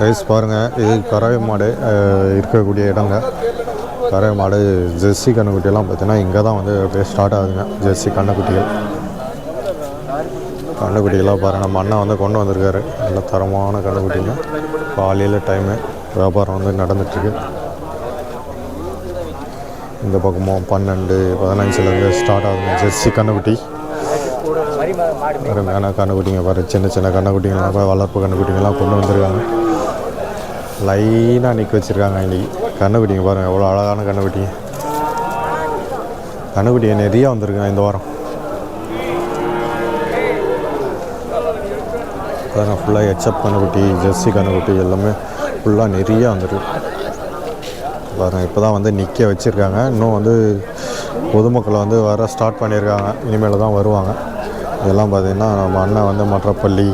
Guys பாருங்கள் இது கறவை மாடு இருக்கக்கூடிய இடங்க. கறவை மாடு ஜெர்சி கண்ணுக்குட்டியெல்லாம் பார்த்தீங்கன்னா இங்கே தான் வந்து அப்படியே ஸ்டார்ட் ஆகுதுங்க ஜெர்சி கண்ணுக்குட்டிகள் கண்ணுக்குட்டிகளாக பாருங்கள் நம்ம அண்ணன் வந்து கொண்டு வந்திருக்காரு. நல்ல தரமான கண்ணுக்குட்டிங்க காலையில் டைமு வியாபாரம் வந்து நடந்துட்டுருக்கு. இந்த பக்கமும் பன்னெண்டு பதினஞ்சுலேருந்து ஸ்டார்ட் ஆகுதுங்க ஜெர்சி கண்ணுக்குட்டி அருமையான கண்ணுக்குட்டிங்க பாரு. சின்ன சின்ன கண்ணுக்குட்டிங்களாம். போய் வளர்ப்பு கண்ணுக்குட்டிங்கெல்லாம் கொண்டு வந்திருக்காங்க. லைனாக நிற்க வச்சுருக்காங்க இன்னைக்கு. கண்ணுக்குட்டிங்க பாருங்கள் எவ்வளோ அழகான கண்ணுக்குட்டிங்க. கண்ணுக்குட்டிங்க நிறையா வந்திருக்காங்க இந்த வாரம். பாருங்கள் ஃபுல்லாக ஹெச்அப் கண்ணுக்குட்டி ஜெர்சி கண்ணுக்குட்டி எல்லாமே ஃபுல்லாக நிறையா வந்துருக்கு. பாருங்கள் இப்போ தான் வந்து நிற்க வச்சுருக்காங்க. இன்னும் வந்து பொதுமக்களை வந்து வர ஸ்டார்ட் பண்ணியிருக்காங்க. இனிமேல் தான் வருவாங்க. இதெல்லாம் பார்த்திங்கன்னா நம்ம அண்ணன் வந்து மற்றப்பள்ளி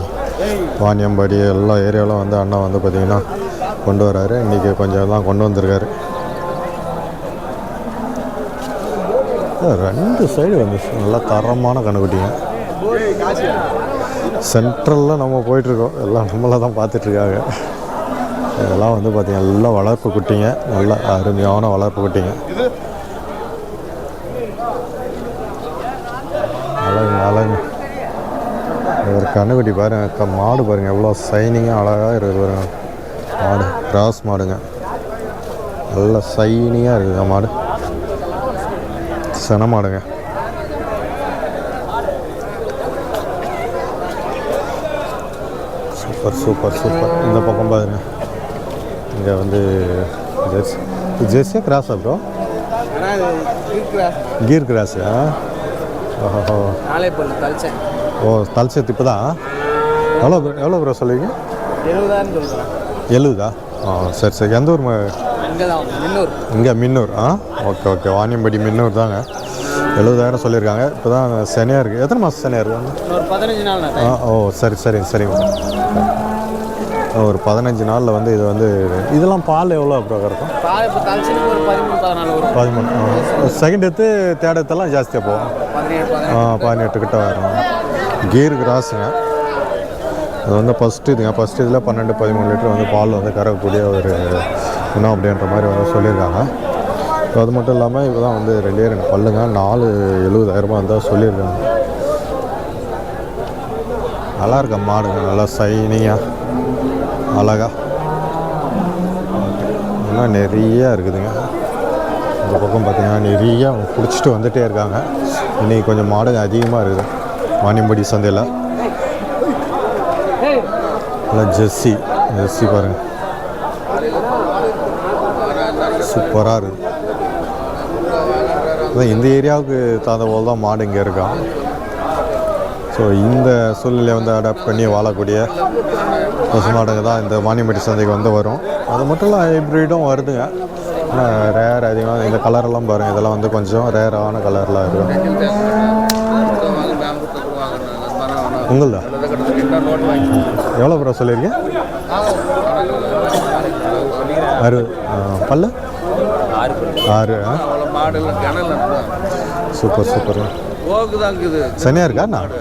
வாணியம்பாடி எல்லா ஏரியாவிலும் வந்து அண்ணன் வந்து பார்த்திங்கன்னா கொண்டு வராரு. இன்றைக்கி கொஞ்சம் எல்லாம் கொண்டு வந்திருக்காரு. ரெண்டு சைடு வந்து நல்லா தரமான கண்ணுக்குட்டிங்க. சென்ட்ரலில் நம்ம போயிட்டுருக்கோம். எல்லாம் நம்மளை தான் பார்த்துட்ருக்காங்க. இதெல்லாம் வந்து பார்த்தீங்கன்னா எல்லாம் வளர்ப்பு குட்டிங்க. நல்ல அருமையான வளர்ப்பு குட்டிங்க. அழகு அழகுங்க கண்ணுக்குட்டி பாருங்க க- மாடு பாருங்க எவ்வளோ சைனிங்காக அழகாக இருக்குது பாருங்க. மாடு கிராஸ் மாடுங்க. நல்ல சைனிங்காக இருக்குதுங்க மாடு. சென மாடுங்க. சூப்பர் சூப்பர் சூப்பர் இந்த பக்கம் பாருங்க. இங்கே வந்து ஜெர்சி ஜெர்சியா கிராஸா ப்ரோ கீர் கிராஸு ஓஹோ. நாளை பொண்ணு கழிச்சேன் ஓ தல்சத்து இப்போ தான் எவ்வளோ எவ்வளோ ப்ரோ சொல்லுவீங்க? சொல்கிறேன் எழுபதா? ஆ சரி சரி. எந்த ஊர் மின்னூர். இங்கே மின்னூர். ஆ ஓகே ஓகே. வாணியம்படி மின்னூர் தாங்க. எழுபதாயிரம் சொல்லியிருக்காங்க. இப்போ தான் சனியாக இருக்குது எத்தனை மாதம் சனியாக பதினஞ்சு நாள் நான் ஆ ஓ சரி சரி சரிங்க ஒரு பதினஞ்சு நாளில் வந்து இது வந்து இதெல்லாம் பால் எவ்வளோ அப்புறம் இருக்கும்? பதிமூணு செகண்ட் எடுத்து தேர்ட் எடுத்தெல்லாம் ஜாஸ்தியாக போகும். பதினெட்டு கிட்ட வரும். கீர் கிராஸுங்க அது வந்து ஃபஸ்ட்டு இதுங்க. ஃபஸ்ட்டு இதில் பன்னெண்டு பதிமூணு லிட்டர் வந்து பால் வந்து கறக்கக்கூடிய ஒரு இனம் அப்படின்ற மாதிரி வந்து சொல்லியிருக்காங்க. ஸோ அது மட்டும் இல்லாமல் இப்போ தான் வந்து ரெண்டே ரெண்டு பல்லுங்க. நாலு எழுபதாயிரரூபா இருந்தால் சொல்லியிருக்காங்க. நல்லா இருக்க மாடுங்க. நல்லா சைனிங்காக அழகா. இன்னும் நிறையா இருக்குதுங்க. இந்த பக்கம் பார்த்தீங்கன்னா நிறையா அவங்க பிடிச்சிட்டு வந்துகிட்டே இருக்காங்க. இன்றைக்கி கொஞ்சம் மாடுங்க அதிகமாக இருக்குது. வாணியம்படி சந்தையில். நல்லா ஜெர்சி ஜெர்சி பாருங்கள் சூப்பராக இருக்குது அதான் இந்த ஏரியாவுக்கு தகுந்த போல் தான் மாடு இங்கே இருக்கான் ஸோ இந்த சூழ்நிலையை வந்து அடாப்ட் பண்ணி வாழக்கூடிய பசு மாடுங்க தான் இந்த வாணியம்பட்டி சந்தைக்கு வந்து வரும். அது மட்டும் இல்லை ஹைப்ரிடும் வருதுங்க. ஆனால் ரேர் அதிகமாக இந்த கலரெல்லாம் பாருங்கள் இதெல்லாம் வந்து கொஞ்சம் ரேரான கலர்லாம் இருக்கும். உங்களதா? எவ்வளோ ப்ரோ சொல்லியிருக்கீங்க? அறு பல்ல பல்லு? ஆறு ஆ? Super super. சனியாக இருக்கா நான்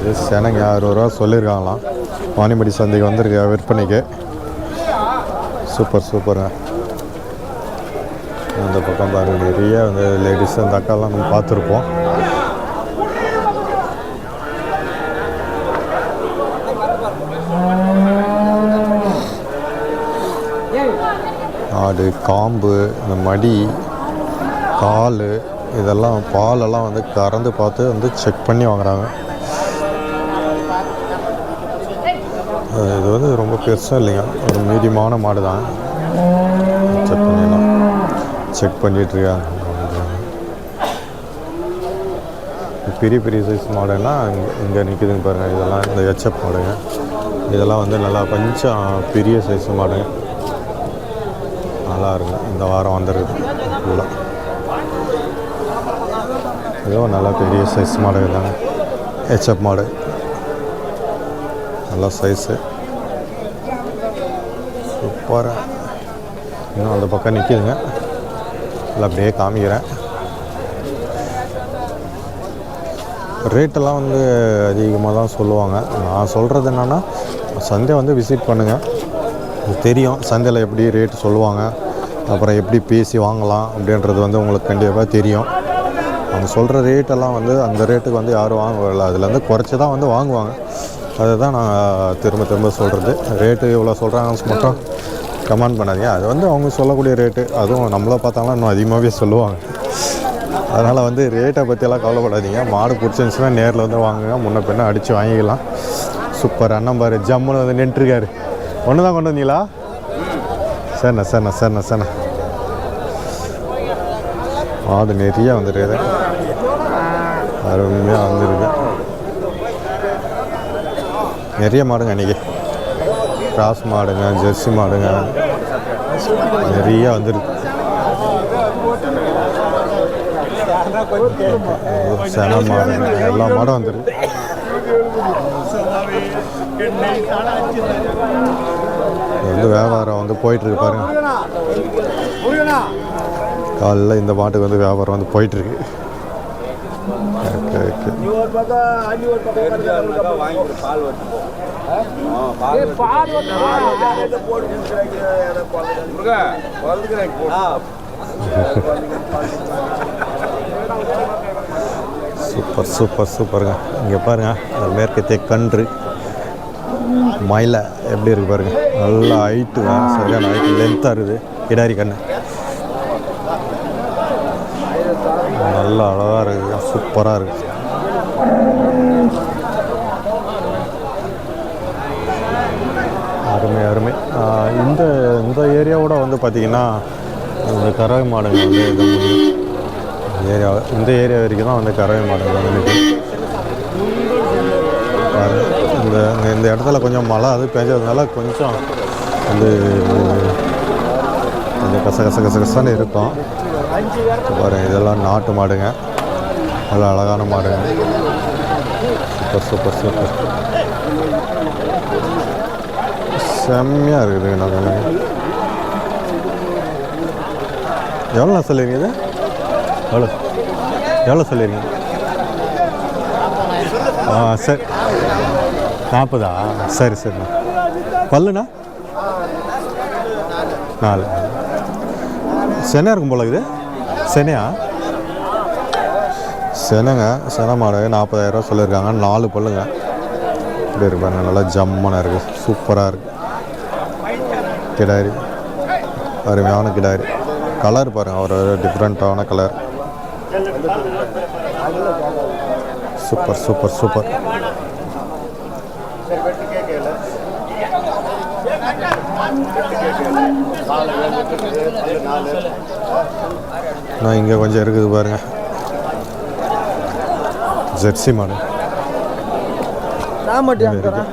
இது செனங்க அறுபது ரூபா சொல்லியிருக்காங்களாம். வாணிமடி சந்தைக்கு வந்திருக்கு விற்பனைக்கு. Super super. இந்த பக்கம் பாருங்க நிறைய வந்து லேடிஸ் அந்த அக்காலாம் நம்ம பார்த்துருப்போம். ஆடு காம்பு இந்த மடி கால் இதெல்லாம் பாலெல்லாம் வந்து கறந்து பார்த்து வந்து செக் பண்ணி வாங்குறாங்க. இது வந்து ரொம்ப பெருசாக இல்லைங்க. ஒரு மீடியமான மாடு தான் செக் பண்ணிடலாம். செக் பண்ணிகிட்ருக்காங்க பெரிய பெரிய சைஸ் மாடுன்னா இங்கே நிற்குதுங்க பாருங்கள் இதெல்லாம் இந்த ஹெச்எப் மாடுங்க. இதெல்லாம் வந்து நல்லா கொஞ்சம் பெரிய சைஸ் மாடுங்க. நல்லா இருக்கும் இந்த வாரம் வந்துருக்கு ஃபுல்லாக ஏதோ நல்லா பெரிய சைஸ் மாடு தாங்க ஹெச்எப் மாடு. நல்லா சைஸு சூப்பராக இன்னும் அந்த பக்கம் நிற்கிதுங்க இல்லை அப்படியே காமிக்கிறேன். ரேட்டெல்லாம் வந்து அதிகமாக தான் தான் சொல்லுவாங்க. நான் சொல்கிறது என்னென்னா சந்தை வந்து விசிட் பண்ணுங்கள் தெரியும். சந்தையில் எப்படி ரேட்டு சொல்லுவாங்க. அப்புறம் எப்படி பேசி வாங்கலாம் அப்படின்றது வந்து உங்களுக்கு கண்டிப்பாக தெரியும். அவங்க சொல்கிற ரேட்டெல்லாம் வந்து அந்த ரேட்டுக்கு வந்து யாரும் வாங்கல அதுலேருந்து குறைச்சி தான் வந்து வாங்குவாங்க. அதுதான் நான் திரும்ப திரும்ப சொல்கிறது ரேட்டு இவ்வளோ சொல்கிறாங்கன்னு மட்டும் கமெண்ட் பண்ணாதீங்க. அது வந்து அவங்க சொல்லக்கூடிய ரேட்டு அதுவும் நம்மளை பார்த்தாங்கன்னா இன்னும் அதிகமாகவே சொல்லுவாங்க. அதனால் வந்து ரேட்டை பற்றியெல்லாம் கவலைப்படாதீங்க. மாடு பிடிச்சிருந்துச்சுன்னா நேரில் வந்து வாங்குங்க. முன்ன பின்ன அடித்து வாங்கிக்கலாம். சூப்பர். அண்ணன் பாரு. ஜம்முன்னு வந்து நின்றுருக்காரு. ஒன்று தான் கொண்டு வந்தீங்களா? சரிண்ணா சரிண்ணா சரிண்ணா சரிண்ணா மாடு நிறைய வந்துருக்குது. அருமையாக வந்துருக்கு. நிறைய மாடுங்க இன்றைக்கி கிராஸ் மாடுங்க ஜெர்சி மாடுங்க. நிறைய வந்துருக்கு. சன மாடுங்க எல்லா மாடும் வந்துருக்கு. வந்து வியாபாரம் வந்து போயிட்டுருக்கு பாருங்க. காலைல இந்த மாட்டுக்கு வந்து வியாபாரம் வந்து போயிட்டுருக்கு. ஓகே ஓகே சூப்பர் சூப்பர் சூப்பருங்க. இங்கே பாருங்கள் இந்த மேற்கத்திய கன்று. மயிலை எப்படி இருக்கு பாருங்கள் நல்லா ஹைட்டு சரியான ஹைட்டு லென்த்தாக இருக்குது. கிடாரி கண்ணு. நல்லா அழகாக இருக்குது சூப்பராக இருக்குது அருமை அருமை. இந்த இந்த ஏரியாவோட வந்து பார்த்திங்கன்னா இந்த கறவை மாடுங்க வந்து இது முடியும் ஏரியா இந்த ஏரியா வரைக்கும் தான் வந்து கறவை மாடுகள் வந்து இந்த இந்த- இடத்துல கொஞ்சம் மழை அது பெஞ்சதுனால கொஞ்சம் வந்து கொஞ்சம் கச கச கச கசன்னு இருக்கும். பாருங்கள் இதெல்லாம் நாட்டு மாடுங்க. நல்லா அழகான மாடுங்க. சூப்பர் சூப்பர் சூப்பர் செம்மையாக இருக்குதுங்க நான் எவ்வளோ சொல்லிருங்க இது? எவ்வளோ? எவ்வளோ சொல்லிடுறீங்க ஆ சரி. நாற்பதா? சரி சரிண்ணா பல்லுண்ணா? நாலு. சென்னை இருக்கும் போல இது சென்னையா? செனங்க சென மாடு நாற்பதாயிரரூவா சொல்லியிருக்காங்க. நாலு பல்லுங்க. இப்படி இருப்பாங்க நல்லா ஜம்மனாக இருக்குது சூப்பராக இருக்குது கிடாரி. அருமையான கிடாரி. கலர் பாருங்கள் ஒரு டிஃப்ரெண்ட்டான கலர் சூப்பர் சூப்பர் சூப்பர். நான் இங்கே கொஞ்சம் இருக்குது பாருங்க. ஜெர்சி மாடு. இருக்கு.